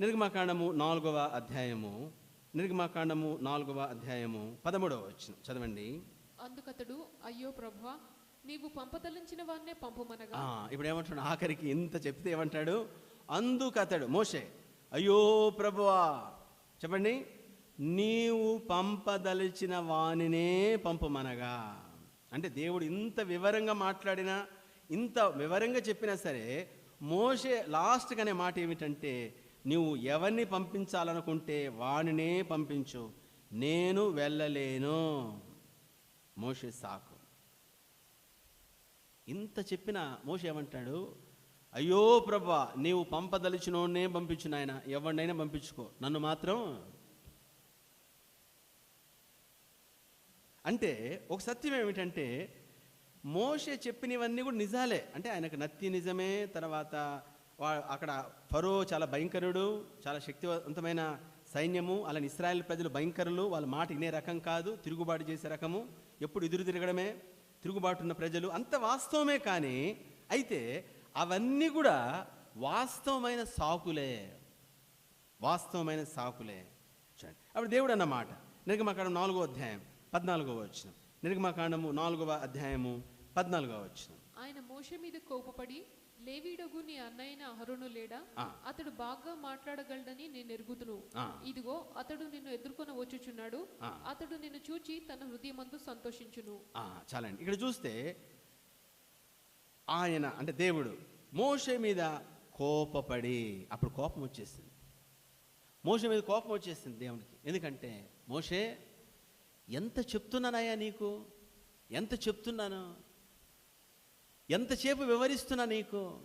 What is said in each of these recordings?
నిర్గమాకాండము నాలుగవ అధ్యాయము నిర్గమాకాండము నాలుగవ అధ్యాయము పదమూడవ వచ్చిన చదవండి. అందుకతడు అయ్యో ప్రభువా నీవు పంపదలించిన వారినే పంపుమనగా. ఇప్పుడు ఏమంటాడు ఆఖరికి ఇంత చెప్తే ఏమంటాడు? అందుకతడు మోషే అయ్యో ప్రభువా చెప్పండి నీవు పంపదలిచిన వానినే పంపమనగా. అంటే దేవుడు ఇంత వివరంగా మాట్లాడినా ఇంత వివరంగా చెప్పినా సరే మోషే లాస్ట్గా అనే మాట ఏమిటంటే నువ్వు ఎవరిని పంపించాలనుకుంటే వానినే పంపించు. నేను వెళ్ళలేను. మోషే సాకు. ఇంత చెప్పిన మోష ఏమంటాడు? అయ్యో ప్రభా నీవు పంపదలిచినోనే పంపించు నాయన. ఎవరినైనా పంపించుకో. నన్ను మాత్రం అంటే ఒక సత్యం ఏమిటంటే మోషే చెప్పినవన్నీ కూడా నిజాలే. అంటే ఆయనకు నత్తి నిజమే తర్వాత అక్కడ ఫరో చాలా భయంకరుడు చాలా శక్తివంతమైన సైన్యము అలాని ఇస్రాయల్ ప్రజలు భయంకరులు వాళ్ళ మాట వినే రకం కాదు తిరుగుబాటు చేసే రకము. ఎప్పుడు ఎదురు తిరగడమే తిరుగుబాటున్న ప్రజలు అంత వాస్తవమే కానీ అయితే అవన్నీ కూడా వాస్తవమైన సాకులే. వాస్తవమైన సాకులే. చూడండి. అప్పుడు దేవుడు అన్నమాట నిర్గమకాండం నాలుగో అధ్యాయం పద్నాలుగో వచ్చిన నిర్గమకాండము నాలుగవ అధ్యాయము పద్నాలుగో వచ్చిన ఆయన మోషే మీద కోపపడి లేవీడగు నీ అన్నయ్యన అహరోను లేడా. అతడు బాగా మాట్లాడగలడని నేను ఎరుగుదును. ఆ. ఇదిగో అతడు నిన్ను ఎదుర్కొని వచ్చుచున్నాడు. అతడు నిన్ను చూచి తన హృదయమందు సంతోషించును. ఆ, చాలండి. ఇక్కడ చూస్తే ఆయన అంటే దేవుడు మోషే మీద కోపపడి అప్పుడు కోపం వచ్చేసింది. మోషే మీద కోపం వచ్చేసింది దేవునికి. ఎందుకంటే మోషే ఎంత చెప్తున్నానయ్యా నీకు? ఎంత చెప్తున్నాను? ఎంతసేపు వివరిస్తున్నా నీకు?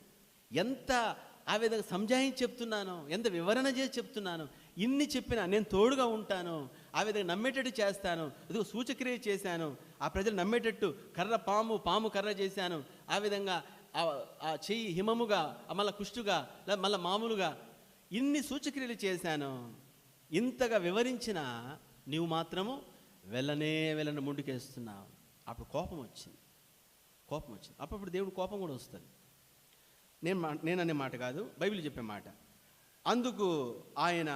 ఎంత ఆ విధంగా సంజాయించి చెప్తున్నాను? ఎంత వివరణ చేసి చెప్తున్నాను? ఇన్ని చెప్పినా నేను తోడుగా ఉంటాను. ఆ విధంగా నమ్మేటట్టు చేస్తాను. ఇదిగో సూచక్రియ చేశాను. ఆ ప్రజలు నమ్మేటట్టు కర్ర పాము పాము కర్ర చేశాను. ఆ విధంగా ఆ- చెయ్యి హిమముగా మళ్ళీ మళ్ళా కుష్టుగా లేదా మళ్ళీ మామూలుగా ఇన్ని సూచక్రియలు చేశాను. ఇంతగా వివరించిన నీవు మాత్రము వెళ్ళనే వెళ్ళని ముందుకేస్తున్నావు. అప్పుడు కోపం వచ్చింది. కోపం వచ్చింది. అప్పుడు దేవుడు కోపం కూడా వస్తుంది. నేను మా నేను అనే మాట కాదు బైబిల్ చెప్పే మాట. అందుకు ఆయన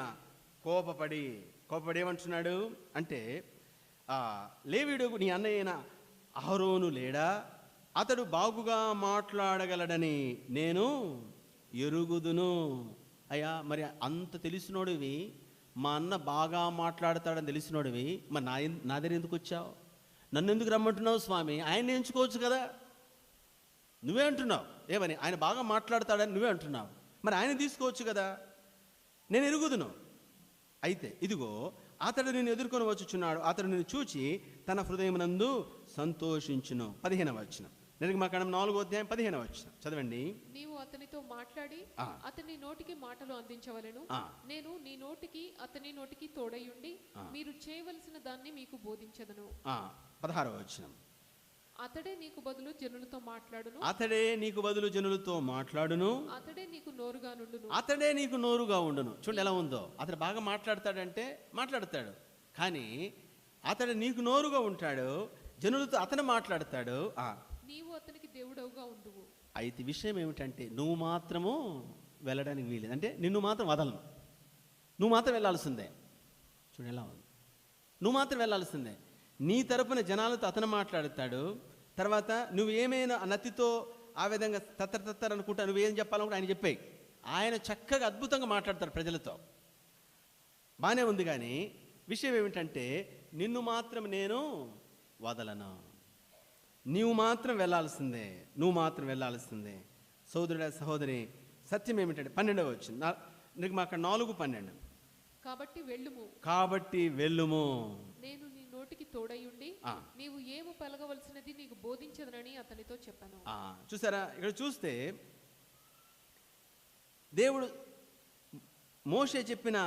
కోపపడి కోపపడి ఏమంటున్నాడు అంటే ఆ, లేవీడు నీ అన్నయ్యన అహరోను లేడా? అతడు బాగుగా మాట్లాడగలడని నేను ఎరుగుదును. అయ్యా మరి అంత తెలిసినోడివి మా అన్న బాగా మాట్లాడతాడని తెలిసినోడివి మరి నా నా దగ్గర ఎందుకు వచ్చావు? నన్ను ఎందుకు రమ్మంటున్నావు స్వామి? ఆయన ఎంచుకోవచ్చు కదా. నువ్వే అంటున్నావు. ఏమని ఆయన బాగా మాట్లాడతాడని నువ్వే అంటున్నావు. మరి ఆయన తీసుకోవచ్చు కదా. నేను ఎరుగుదును. అయితే ఇదిగో అతడు నేను ఎదుర్కొని వచ్చుచున్నాడు. అతడు నేను చూచి తన హృదయమునందు సంతోషించును. పదిహేనవ వచ్చిన నిర్గమాకాండం నాలుగో అధ్యాయం పదిహేనవ వచ్చిన చదవండి. నీవు అతనితో మాట్లాడి. అతని నోటికి మాటలు అందించవలెను. నేను నీ నోటికి అతని నోటికి తోడయుండి. మీరు చేయవలసిన దాన్ని మీకు బోధించదను. పదహారవ వచ్చిన అతడే నీకు బదులు జనులతో మాట్లాడును. అతడే నీకు బదులు జనులతో మాట్లాడును. అతడే నీకు నోరుగా నుండును. అతడే నీకు నోరుగా ఉండును. చూడండి ఎలా ఉందో. అతడు బాగా మాట్లాడతాడంటే మాట్లాడతాడు. కానీ అతడు నీకు నోరుగా ఉంటాడు. జనులతో అతను మాట్లాడతాడు. ఆ, నీవు అతనికి దేవుడవుగా ఉండువు. అయితే విషయం ఏమిటంటే నువ్వు మాత్రము వెళ్ళడానికి వీలేదు. అంటే నిన్ను మాత్రం వదలను. నువ్వు మాత్రం వెళ్ళాల్సిందే. చూడు ఎలా ఉంది. నువ్వు మాత్రం వెళ్ళాల్సిందే. నీ తరపున జనాలతో అతను మాట్లాడతాడు. తర్వాత నువ్వు ఏమైనా నత్తితో ఆ విధంగా తత్తర తత్తర అనుకుంటా నువ్వేం చెప్పాలనుకుంటే ఆయన చెప్పాయి. ఆయన చక్కగా అద్భుతంగా మాట్లాడతాడు ప్రజలతో. బాగానే ఉంది కానీ విషయం ఏమిటంటే నిన్ను మాత్రం నేను వదలను. నీవు మాత్రం వెళ్ళాల్సిందే నువ్వు మాత్రం వెళ్ళాల్సిందే సోదరుడ సహోదరి సత్యం ఏమిటంటే పన్నెండవ వచ్చింది నీకు మాకు నాలుగు పన్నెండు. కాబట్టి వెళ్ళుము. కాబట్టి వెళ్ళుము. నేను తోడయుండి. నీవు ఏము పలకవలసినది నీకు బోధించదనని అతనితో చెప్పాను. చూసారా? ఇక్కడ చూస్తే దేవుడు మోషే చెప్పిన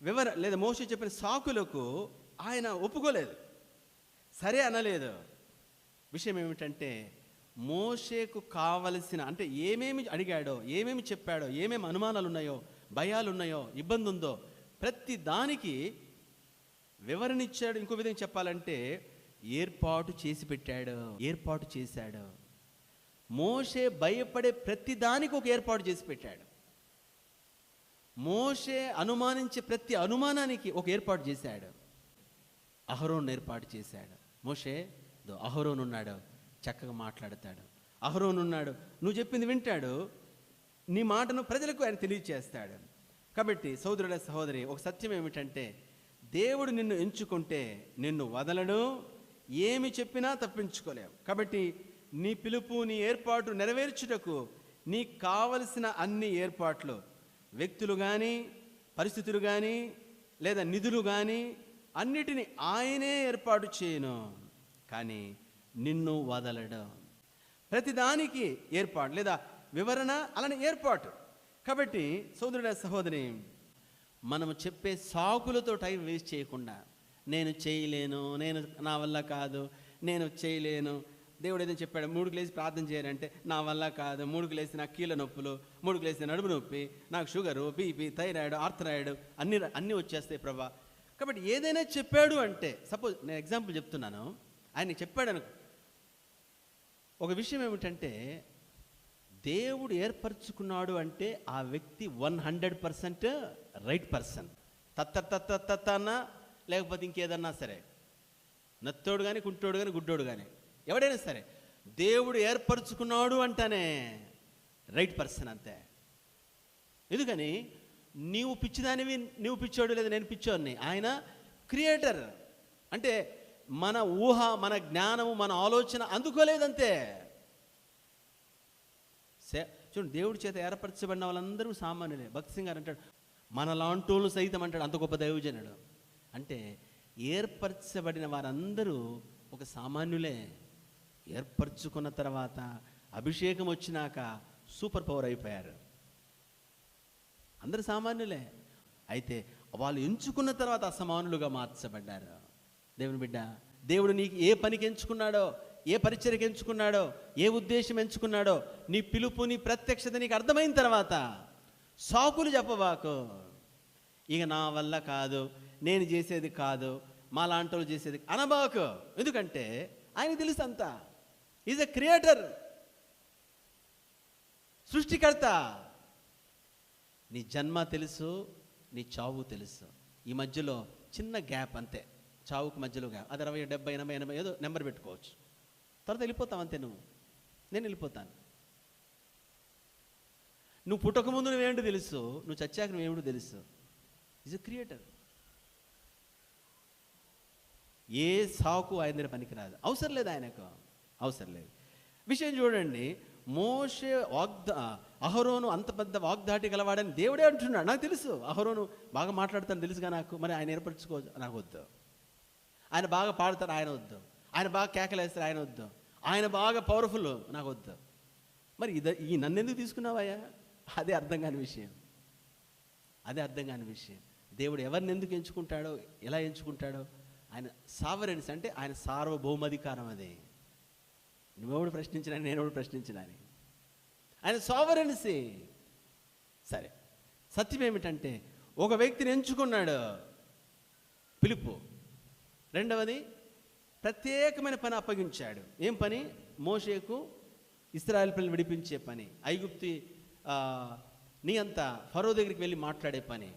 వివర లేదా మోషే చెప్పిన సాకులకు ఆయన ఒప్పుకోలేదు. సరే అనలేదు. విషయం ఏమిటంటే మోషేకు కావలసిన అంటే ఏమేమి అడిగాడో ఏమేమి చెప్పాడో ఏమేమి అనుమానాలు ఉన్నాయో భయాలు ఉన్నాయో ఇబ్బంది ఉందో ప్రతి దానికి వివరణ ఇచ్చాడు ఇంకో విధంగా చెప్పాలంటే ఏర్పాటు చేసి పెట్టాడు. ఏర్పాటు చేశాడు. మోషే భయపడే ప్రతి దానికి ఒక ఏర్పాటు చేసి పెట్టాడు. మోషే అనుమానించే ప్రతి అనుమానానికి ఒక ఏర్పాటు చేశాడు. అహరోన్ ఏర్పాటు చేశాడు. మోషే అహరోన్ ఉన్నాడు. చక్కగా మాట్లాడతాడు. అహరోన్ ఉన్నాడు. నువ్వు చెప్పింది వింటాడు. నీ మాటను ప్రజలకు ఆయన తెలియచేస్తాడు. కాబట్టి సోదరుడ సహోదరి ఒక సత్యం ఏమిటంటే దేవుడు నిన్ను ఎంచుకుంటే నిన్ను వదలడు ఏమి చెప్పినా తప్పించుకోలేవు. కాబట్టి నీ పిలుపు నీ ఏర్పాటు నెరవేర్చుటకు నీకు కావలసిన అన్ని ఏర్పాట్లు వ్యక్తులు కానీ పరిస్థితులు కానీ లేదా నిధులు కానీ అన్నిటిని ఆయనే ఏర్పాటు చేయను. కానీ నిన్ను వదలడం. ప్రతిదానికి ఏర్పాటు లేదా వివరణ అలానే ఏర్పాటు. కాబట్టి సోదరుడ సహోదరి మనము చెప్పే సాకులతో టైం వేస్ట్ చేయకుండా నేను చేయలేను నేను నా వల్ల కాదు నేను చేయలేను. దేవుడు ఏదో చెప్పాడు మూడుకు గ్లేసి ప్రార్థన చేయాలంటే నా వల్ల కాదు మూడుకు గ్లేసి నాకు కీళ్ళ నొప్పులు మూడుకు గ్లేసి నడుము నొప్పి నాకు షుగరు బీపీ థైరాయిడ్ ఆర్థరాయిడ్ అన్ని అన్నీ వచ్చేస్తాయి ప్రభా. కాబట్టి ఏదైనా చెప్పాడు అంటే సపోజ్ నేను ఎగ్జాంపుల్ చెప్తున్నాను ఆయన చెప్పాడు అనుకో. ఒక విషయం ఏమిటంటే దేవుడు ఏర్పరచుకున్నాడు అంటే ఆ వ్యక్తి one hundred percent right person. తత్త తత్త తత్త అన్నా లేకపోతే ఇంకేదన్నా సరే. నత్తోడు కానీ కుంటోడు కానీ గుడ్డోడు కానీ ఎవడైనా సరే. దేవుడు ఏర్పరచుకున్నాడు అంటేనే రైట్ పర్సన్ అంతే. ఎందుకని? నీవు పిచ్చిదానివి నీవు పిచ్చోడు లేదా నేను పిచ్చోడిని. ఆయన క్రియేటర్. అంటే మన ఊహ మన జ్ఞానము మన ఆలోచన అందుకోలేదంతే. సే- చూడండి దేవుడి చేత ఏర్పరచబడిన వాళ్ళందరూ సామాన్యులే. భక్తి సింగ్ గారు అంటాడు మన లాంటోళ్ళు సైతం అంటాడు అంత గొప్ప దైవజనుడు. అంటే ఏర్పరచబడిన వారందరూ ఒక సామాన్యులే. ఏర్పరచుకున్న తర్వాత అభిషేకం వచ్చినాక సూపర్ పవర్ అయిపోయారు. అందరు సామాన్యులే. అయితే వాళ్ళు ఎంచుకున్న తర్వాత అసమానులుగా మార్చబడ్డారు. దేవుని బిడ్డ దేవుడు నీకు ఏ పనికి ఎంచుకున్నాడో ఏ పరిచయకి ఎంచుకున్నాడో ఏ ఉద్దేశం ఎంచుకున్నాడో నీ పిలుపు నీ ప్రత్యక్షత నీకు అర్థమైన తర్వాత సాకులు చెప్పబాకు. ఇక నా వల్ల కాదు నేను చేసేది కాదు మా లాంటి చేసేది అనబాకు. ఎందుకంటే ఆయన తెలుసు అంతా. ఈజ్ ఎ క్రియేటర్ సృష్టికర్త. నీ జన్మ తెలుసు నీ చావు తెలుసు. ఈ మధ్యలో చిన్న గ్యాప్ అంతే. చావుకు మధ్యలో గ్యాప్. అది అరవై డెబ్బై ఎనభై ఎనభై ఏదో నెంబర్ పెట్టుకోవచ్చు. తర్వాత వెళ్ళిపోతావు అంతే నువ్వు. నేను వెళ్ళిపోతాను. నువ్వు పుట్టకముందు నువ్వేమిటో తెలుసు? నువ్వు చచ్చాక నువ్వేమిటో తెలుసు? ఈజ్ ఎ క్రియేటర్ ఏ సాకు ఆయన దగ్గర పనికిరాదు. అవసరం లేదు ఆయనకు. అవసరం లేదు. విషయం చూడండి. మోసే వాగ్ద అహరోను అంత పెద్ద వాగ్దాటి గలవాడని దేవుడే అంటున్నాడు. నాకు తెలుసు. అహరోను బాగా మాట్లాడతాను తెలుసుగా నాకు. మరి ఆయన ఏర్పరచుకో నాకు వద్దు. ఆయన బాగా పాడతారు ఆయన వద్దు. ఆయన బాగా కేకలేస్తారు ఆయన వద్దు. ఆయన బాగా పవర్ఫుల్ నాకు వద్దు. మరి ఇది ఈ నన్ను ఎందుకు తీసుకున్నావయ్యా? అదే అర్థం కాని విషయం. అదే అర్థం కాని విషయం. దేవుడు ఎవరిని ఎందుకు ఎంచుకుంటాడో ఎలా ఎంచుకుంటాడో ఆయన సావరెన్స్ అంటే ఆయన సార్వభౌమాధికారం అది. నువ్వెవడు ప్రశ్నించిన నేను ఎవడు ప్రశ్నించినని ఆయన సావరెన్సీ సరే. సత్యం ఏమిటంటే ఒక వ్యక్తిని ఎంచుకున్నాడు. పిలుపు. రెండవది ప్రత్యేకమైన పని అప్పగించాడు. ఏం పని? మోషేకు ఇస్రాయల్ పిల్లలు విడిపించే పని. ఐగుప్తి నీ అంత ఫరో దగ్గరికి వెళ్ళి మాట్లాడే పని.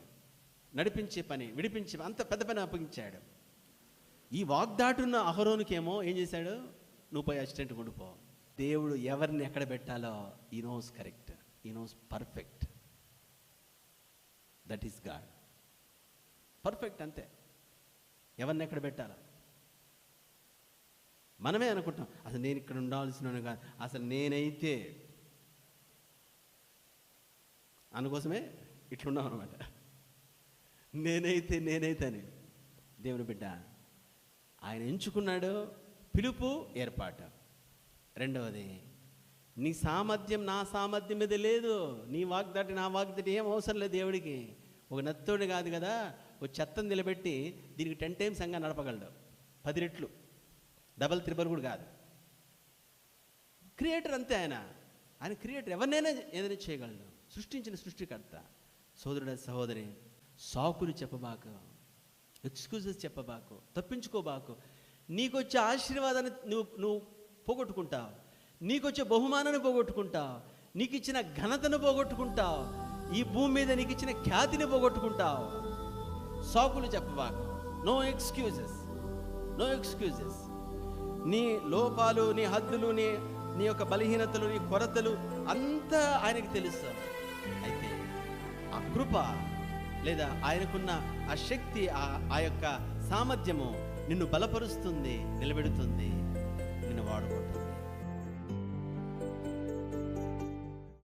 నడిపించే పని విడిపించే అంత పెద్ద పని అప్పగించాడు. ఈ వాగ్దాటున్న అహరోనికేమో ఏం చేశాడు? నువ్వు పోయి అసిస్టెంట్ ఉండిపో. దేవుడు ఎవరిని ఎక్కడ పెట్టాలో he knows correct he knows perfect that is God perfect అంతే. ఎవరిని ఎక్కడ పెట్టాలో? మనమే అనుకుంటాం అసలు నేను ఇక్కడ ఉండాల్సిన కాదు అసలు నేనైతే అందుకోసమే ఇట్లున్నాం అనమాట నేనైతే నేనైతే అని దేవుని బిడ్డ ఆయన ఎంచుకున్నాడు పిలుపు ఏర్పాటు. రెండవది నీ సామర్థ్యం నా సామర్థ్యం మీద లేదు నీ వాగ్దాటి నా వాగ్దాటి ఏం అవసరం లేదు దేవుడికి. ఒక నత్తోడు కాదు కదా ఒక చెత్తను నిలబెట్టి దీనికి టెన్ టైమ్స్ సంగా నడపగలడు. పది రెట్లు. డబల్ త్రిబల్ కూడా కాదు. క్రియేటర్ అంతే ఆయన. ఆయన క్రియేటర్ ఎవరినైనా ఏదైనా చేయగలడు. సృష్టించిన సృష్టికర్త. సోదరుడ సహోదరి సాకులు చెప్పబాకు ఎక్స్క్యూజెస్ చెప్పబాకు తప్పించుకోబాకు. నీకొచ్చే ఆశీర్వాదాన్ని నువ్వు నువ్వు పోగొట్టుకుంటావు. నీకొచ్చే బహుమానాన్ని పోగొట్టుకుంటావు. నీకు ఇచ్చిన ఘనతను పోగొట్టుకుంటావు. ఈ భూమి మీద నీకు ఇచ్చిన ఖ్యాతిని పోగొట్టుకుంటావు. సాకులు చెప్పబాకు. No excuses. No excuses. నీ లోపాలు నీ హద్దులు నీ నీ యొక్క బలహీనతలు నీ కొరతలు అంతా ఆయనకి తెలుసు అయితే ఆ కృప లేదా ఆయనకున్న ఆ శక్తి ఆ ఆ యొక్క సామర్థ్యము నిన్ను బలపరుస్తుంది నిలబెడుతుంది నిన్ను వాడుకుంటుంది.